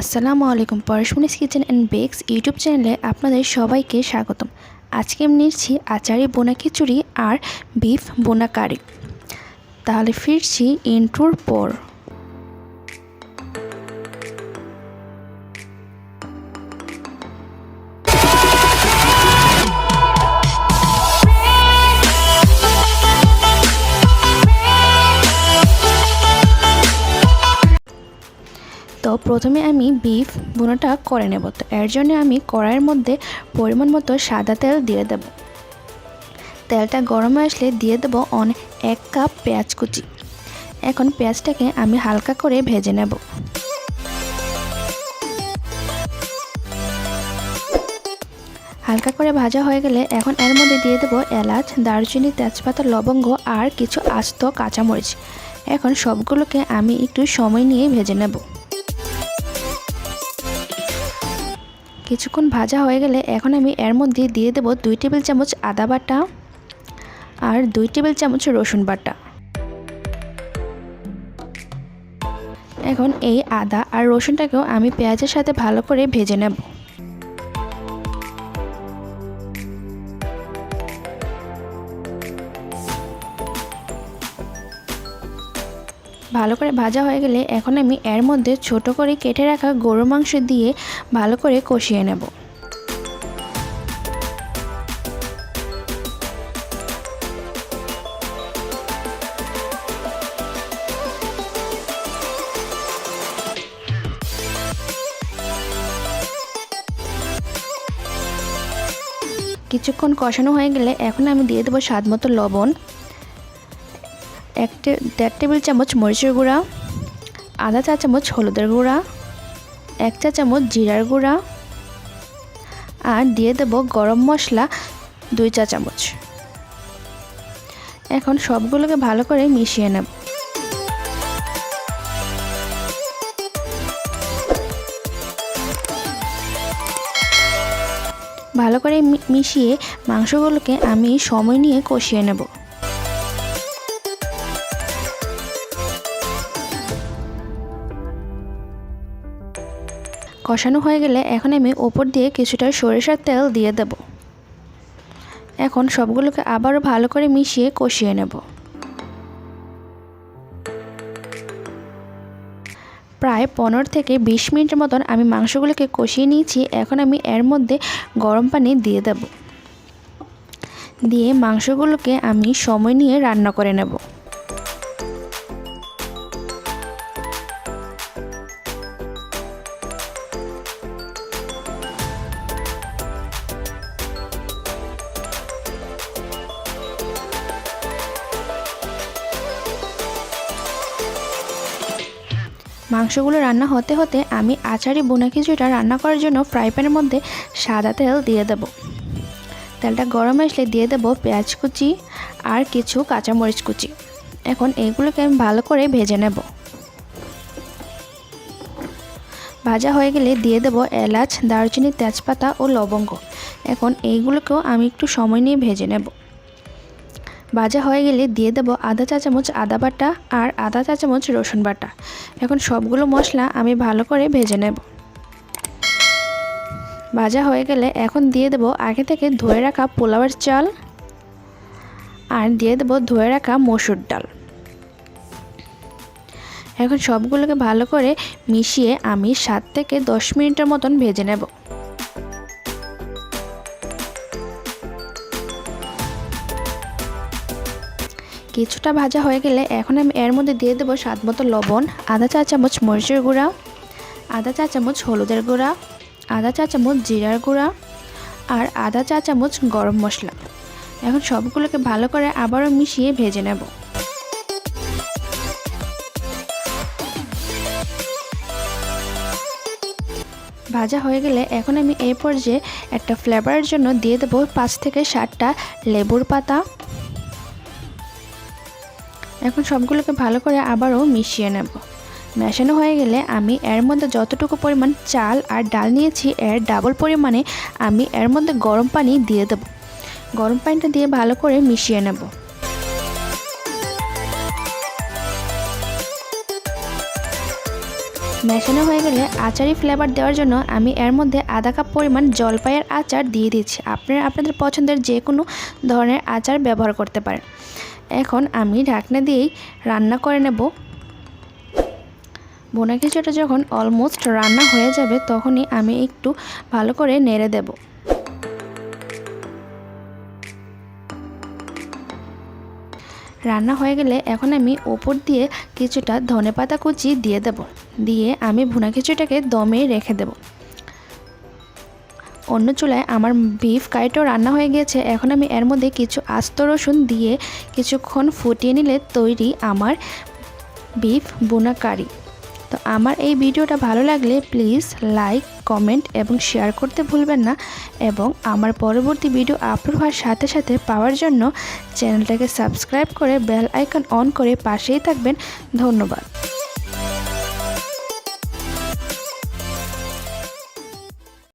আসসালামু আলাইকুম Parashmoni's kitchen and bakes YouTube চ্যানেলে আপনাদের সবাইকে স্বাগতম। আজকে আমি নিচ্ছি আচারি বোনা খিচুড়ি আর বিফ বোনা কারি। তাহলে ফিরছি ইন্ট্রোর পর। প্রথমে আমি বিফ বুনোটা করে নেব। তো এর জন্য আমি কড়াইয়ের মধ্যে পরিমাণ মতো সাদা তেল দিয়ে দেব। তেলটা গরম আসলে দিয়ে দেব অন এক কাপ পেঁয়াজ কুচি। এখন পেঁয়াজটাকে আমি হালকা করে ভেজে নেব। হালকা করে ভাজা হয়ে গেলে এখন এর মধ্যে দিয়ে দেবো এলাচ, দারচিনি, তেজপাতা, লবঙ্গ আর কিছু আস্ত কাঁচামরিচ। এখন সবগুলোকে আমি একটু সময় নিয়ে ভেজে নেব। কিছুক্ষণ ভাজা হয়ে গেলে এখন আমি এর মধ্যে দিয়ে দেব দুই টেবিল চামচ আদা বাটা আর দুই টেবিল চামচ রসুন বাটা। এখন এই আদা আর রসুনটাকেও আমি পেঁয়াজের সাথে ভালো করে ভেজে নেব। ভালো করে ভাজা হয়ে গেলে এখন আমি এর মধ্যে ছোট করে কেটে রাখা গরুর মাংস দিয়ে ভালো করে কষিয়ে নেব। কিছুক্ষণ কষানো হয়ে গেলে এখন আমি দিয়ে দেবো স্বাদ মতো লবণ। এক দেড় টেবিল চামচ মরিচের গুঁড়া, আধা চা চামচ হলুদের গুঁড়া, এক চা চামচ জিরার গুঁড়া, আর দিয়ে দেব গরম মশলা দুই চা চামচ। এখন সবগুলোকে ভালো করে মিশিয়ে নেব। ভালো করে মিশিয়ে মাংসগুলোকে আমি সময় নিয়ে কষিয়ে নেব। কষানো হয়ে গেলে এখন আমি ওপর দিয়ে কিছুটা সরিষার তেল দিয়ে দেব। এখন সবগুলোকে আবারও ভালো করে মিশিয়ে কষিয়ে নেব। প্রায় পনেরো থেকে বিশ মিনিটের মতন আমি মাংসগুলোকে কষিয়ে নিয়েছি, এখন আমি এর মধ্যে গরম পানি দিয়ে দেব। দিয়ে মাংসগুলোকে আমি সময় নিয়ে রান্না করে নেব। মাংসগুলো রান্না হতে হতে আমি আচারি বোনা খিচুড়িটা রান্না করার জন্য ফ্রাই প্যানের মধ্যে সাদা তেল দিয়ে দেব। তেলটা গরম আসলে দিয়ে দেব পেঁয়াজ কুচি আর কিছু কাঁচামরিচ কুচি। এখন এইগুলোকে আমি ভালো করে ভেজে নেব। ভাজা হয়ে গেলে দিয়ে দেব এলাচ, দারচিনি, তেজপাতা ও লবঙ্গ। এখন এইগুলোকেও আমি একটু সময় নিয়ে ভেজে নেব। ভাজা হয়ে গেলে দিয়ে দেবো আধা চা চামচ আদা বাটা আর আধা চা চামচ রসুন বাটা। এখন সবগুলো মশলা আমি ভালো করে ভেজে নেব। ভাজা হয়ে গেলে এখন দিয়ে দেবো আগে থেকে ধুয়ে রাখা পোলাওয়ের চাল আর দিয়ে দেবো ধুয়ে রাখা মসুর ডাল। এখন সবগুলোকে ভালো করে মিশিয়ে আমি সাত থেকে দশ মিনিটের মতন ভেজে নেব। কিছুটা ভাজা হয়ে গেলে এখন আমি এর মধ্যে দিয়ে দেবো স্বাদ মতো লবণ, আধা চা চামচ মরিচের গুঁড়া, আধা চা চামচ হলুদের গুঁড়া, আধা চা চামচ জিরার গুঁড়া আর আধা চা চামচ গরম মশলা। এখন সবগুলোকে ভালো করে আবারও মিশিয়ে ভেজে নেব। ভাজা হয়ে গেলে এখন আমি এই পর্যায়ে একটা ফ্লেভারের জন্য দিয়ে দেবো পাঁচ থেকে ষাটটা লেবুর পাতা। এখন সবগুলোকে ভালো করে আবারও মিশিয়ে নেব। মেশানো হয়ে গেলে আমি এর মধ্যে যতটুকু পরিমাণ চাল আর ডাল নিয়েছি, এর ডাবল পরিমাণে আমি এর মধ্যে গরম পানি দিয়ে দেব। গরম পানিটা দিয়ে ভালো করে মিশিয়ে নেব। মেশানো হয়ে গেলে আচারি ফ্লেভার দেওয়ার জন্য আমি এর মধ্যে আধা কাপ পরিমাণ জলপাইয়ের আচার দিয়ে দিচ্ছি। আপনারা আপনাদের পছন্দের যে কোনো ধরনের আচার ব্যবহার করতে পারেন। এখন আমি ঢাকনা দিয়েই রান্না করে নেব। বোনা খিচুড়িটা যখন অলমোস্ট রান্না হয়ে যাবে, তখনই আমি একটু ভালো করে নেড়ে দেব। রান্না হয়ে গেলে এখন আমি ওপর দিয়ে কিছুটা ধনেপাতা কুচি দিয়ে দেব। দিয়ে আমি ভুনা খিচুড়িটাকে দমে রেখে দেব। অন্য চুলায় আমার বিফ কারিটাও রান্না হয়ে গিয়েছে। এখন আমি এর মধ্যে কিছু আস্ত রসুন দিয়ে কিছুক্ষণ ফুটিয়ে নিলে তৈরি আমার বিফ বোনা কারি তো আমার এই ভিডিওটা ভালো লাগলে প্লিজ লাইক কমেন্ট এবং শেয়ার করতে ভুলবেন না এবং আমার পরবর্তী ভিডিও আপলোড হওয়ার সাথে সাথে পাওয়ার জন্য চ্যানেলটাকে সাবস্ক্রাইব করে বেল আইকন অন করে পাশেই থাকবেন। ধন্যবাদ।